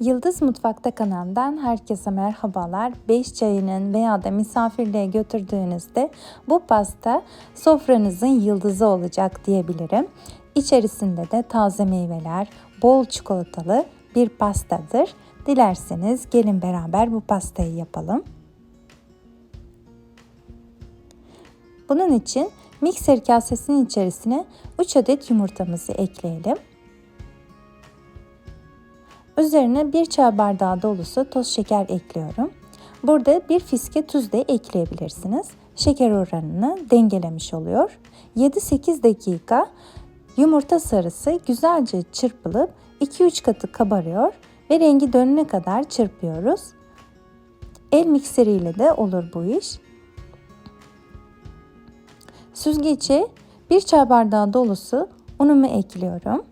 Yıldız Mutfakta kanalından herkese merhabalar. Beş çayının veya da misafirliğe götürdüğünüzde bu pasta sofranızın yıldızı olacak diyebilirim. İçerisinde de taze meyveler, bol çikolatalı bir pastadır. Dilerseniz gelin beraber bu pastayı yapalım. Bunun için mikser kasesinin içerisine 3 adet yumurtamızı ekleyelim. Üzerine bir çay bardağı dolusu toz şeker ekliyorum. Burada bir fiske tuz da ekleyebilirsiniz. Şeker oranını dengelemiş oluyor. 7-8 dakika yumurta sarısı güzelce çırpılıp 2-3 katı kabarıyor ve rengi dönene kadar çırpıyoruz. El mikseriyle de olur bu iş. Süzgece bir çay bardağı dolusu unumu ekliyorum.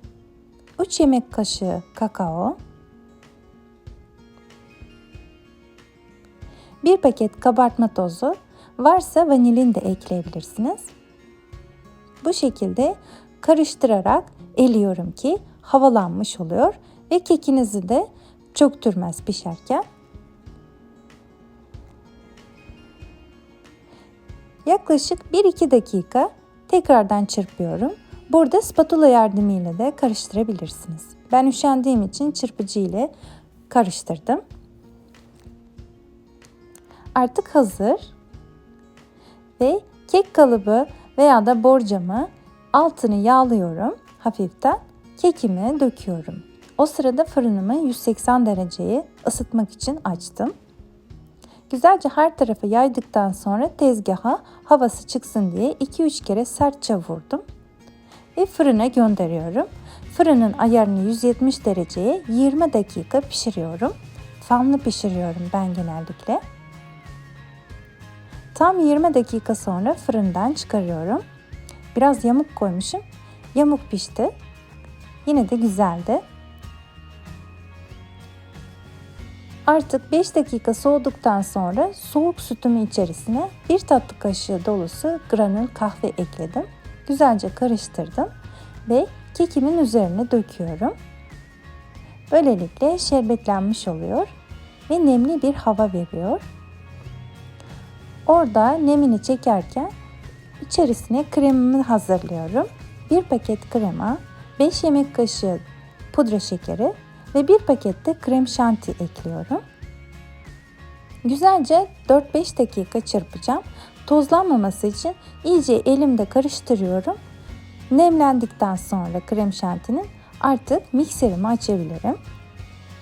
3 yemek kaşığı kakao, 1 paket kabartma tozu, varsa vanilin de ekleyebilirsiniz. Bu şekilde karıştırarak eliyorum ki havalanmış oluyor ve kekinizi de çöktürmez pişerken. Yaklaşık 1-2 dakika tekrardan çırpıyorum. Burada spatula yardımıyla da karıştırabilirsiniz. Ben üşendiğim için çırpıcı ile karıştırdım. Artık hazır. Ve kek kalıbı veya da borcamı altını yağlıyorum hafiften. Kekimi döküyorum. O sırada fırınımı 180 dereceye ısıtmak için açtım. Güzelce her tarafa yaydıktan sonra tezgaha havası çıksın diye 2-3 kere sertçe vurdum. Ve fırına gönderiyorum. Fırının ayarını 170 dereceye 20 dakika pişiriyorum. Fanlı pişiriyorum ben genellikle. Tam 20 dakika sonra fırından çıkarıyorum. Biraz yamuk koymuşum. Yamuk pişti. Yine de güzeldi. Artık 5 dakika soğuduktan sonra soğuk sütümü içerisine bir tatlı kaşığı dolusu granül kahve ekledim. Güzelce karıştırdım ve kekimin üzerine döküyorum. Böylelikle şerbetlenmiş oluyor ve nemli bir hava veriyor. Orada nemini çekerken içerisine kremimi hazırlıyorum. Bir paket krema, 5 yemek kaşığı pudra şekeri ve bir paket de krem şanti ekliyorum. Güzelce 4-5 dakika çırpacağım. Tozlanmaması için iyice elimde karıştırıyorum. Nemlendikten sonra krem şantinin artık mikserimi açabilirim.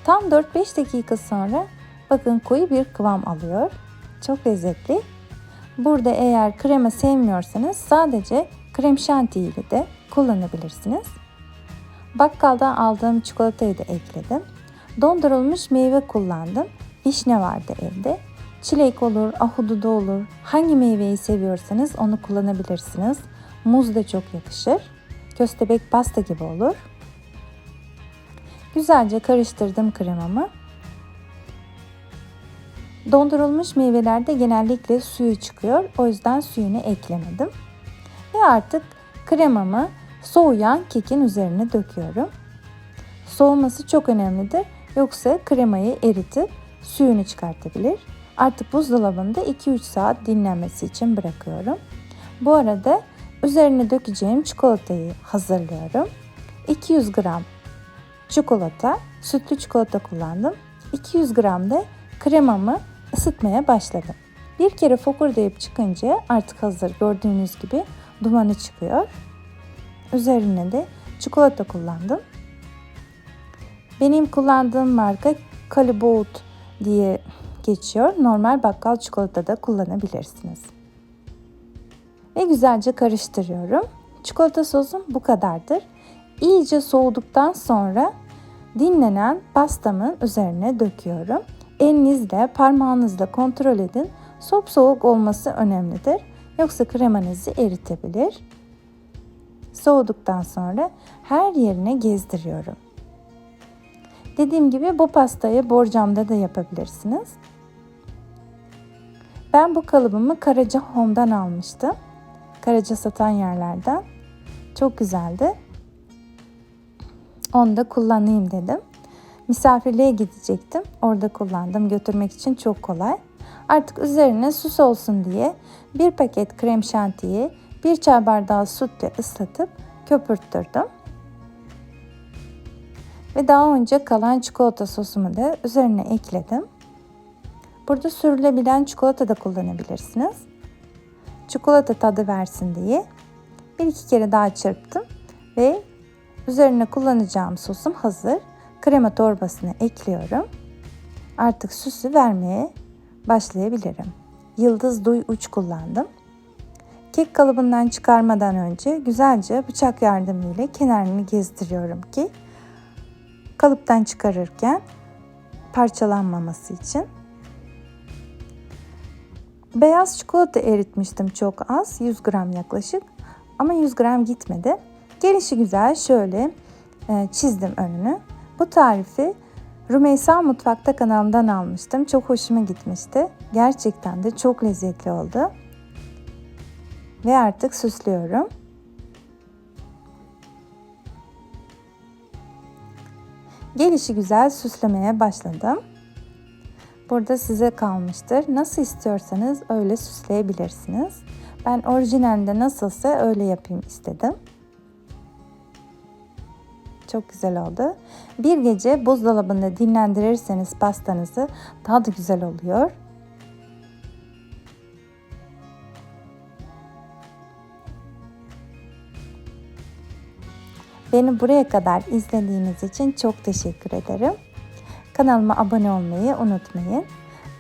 Tam 4-5 dakika sonra bakın koyu bir kıvam alıyor. Çok lezzetli. Burada eğer krema sevmiyorsanız sadece krem şanti ile de kullanabilirsiniz. Bakkaldan aldığım çikolatayı da ekledim. Dondurulmuş meyve kullandım. Vişne vardı evde. Çilek olur, ahududu olur. Hangi meyveyi seviyorsanız onu kullanabilirsiniz. Muz da çok yakışır. Köstebek pasta gibi olur. Güzelce karıştırdım kremamı. Dondurulmuş meyvelerde genellikle suyu çıkıyor. O yüzden suyunu eklemedim. Ve artık kremamı soğuyan kekin üzerine döküyorum. Soğuması çok önemlidir. Yoksa kremayı eritip suyunu çıkartabilir. Artık buzdolabında 2-3 saat dinlenmesi için bırakıyorum. Bu arada üzerine dökeceğim çikolatayı hazırlıyorum. 200 gram çikolata, sütlü çikolata kullandım. 200 gram da kremamı ısıtmaya başladım. Bir kere fokurdayıp çıkınca artık hazır gördüğünüz gibi dumanı çıkıyor. Üzerine de çikolata kullandım. Benim kullandığım marka Calibout diye geçiyor. Normal bakkal çikolata da kullanabilirsiniz. Ve güzelce karıştırıyorum. Çikolata sosum bu kadardır. İyice soğuduktan sonra dinlenen pastamın üzerine döküyorum. Elinizle, parmağınızla kontrol edin. Sop soğuk olması önemlidir. Yoksa kremanızı eritebilir. Soğuduktan sonra her yerine gezdiriyorum. Dediğim gibi bu pastayı borcamda da yapabilirsiniz. Ben bu kalıbımı Karaca Home'dan almıştım. Karaca satan yerlerden. Çok güzeldi. Onu da kullanayım dedim. Misafirliğe gidecektim. Orada kullandım. Götürmek için çok kolay. Artık üzerine süs olsun diye bir paket krem şantiyi bir çay bardağı sütle ıslatıp köpürttürdüm. Ve daha önce kalan çikolata sosumu da üzerine ekledim. Burada sürülebilen çikolata da kullanabilirsiniz. Çikolata tadı versin diye bir iki kere daha çırptım ve üzerine kullanacağım sosum hazır. Krema torbasını ekliyorum. Artık süsü vermeye başlayabilirim. Yıldız duy uç kullandım. Kek kalıbından çıkarmadan önce güzelce bıçak yardımıyla kenarını gezdiriyorum ki kalıptan çıkarırken parçalanmaması için. Beyaz çikolata eritmiştim çok az, 100 gram yaklaşık. Ama 100 gram gitmedi. Gelişi güzel şöyle e, çizdim önünü. Bu tarifi Rümeysa Mutfakta kanalından almıştım. Çok hoşuma gitmişti. Gerçekten de çok lezzetli oldu. Ve artık süslüyorum. Gelişi güzel süslemeye başladım. Burada size kalmıştır. Nasıl istiyorsanız öyle süsleyebilirsiniz. Ben orijinalinde nasılsa öyle yapayım istedim. Çok güzel oldu. Bir gece buzdolabında dinlendirirseniz pastanızı daha da güzel oluyor. Beni buraya kadar izlediğiniz için çok teşekkür ederim. Kanalıma abone olmayı unutmayın.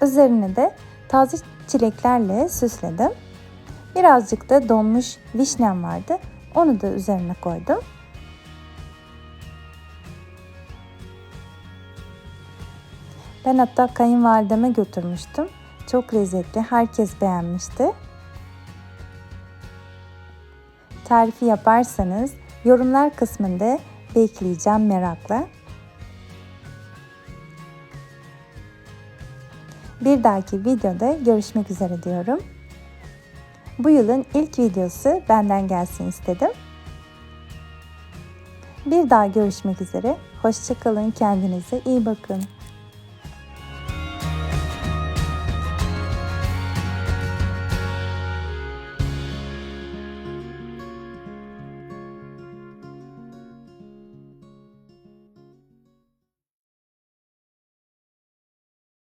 Üzerine de taze çileklerle süsledim. Birazcık da donmuş vişnem vardı. Onu da üzerine koydum. Ben hatta kayınvalideme götürmüştüm. Çok lezzetli. Herkes beğenmişti. Tarifi yaparsanız yorumlar kısmında bekleyeceğim merakla. Bir dahaki videoda görüşmek üzere diyorum. Bu yılın ilk videosu benden gelsin istedim. Bir daha görüşmek üzere. Hoşçakalın, kendinize iyi bakın.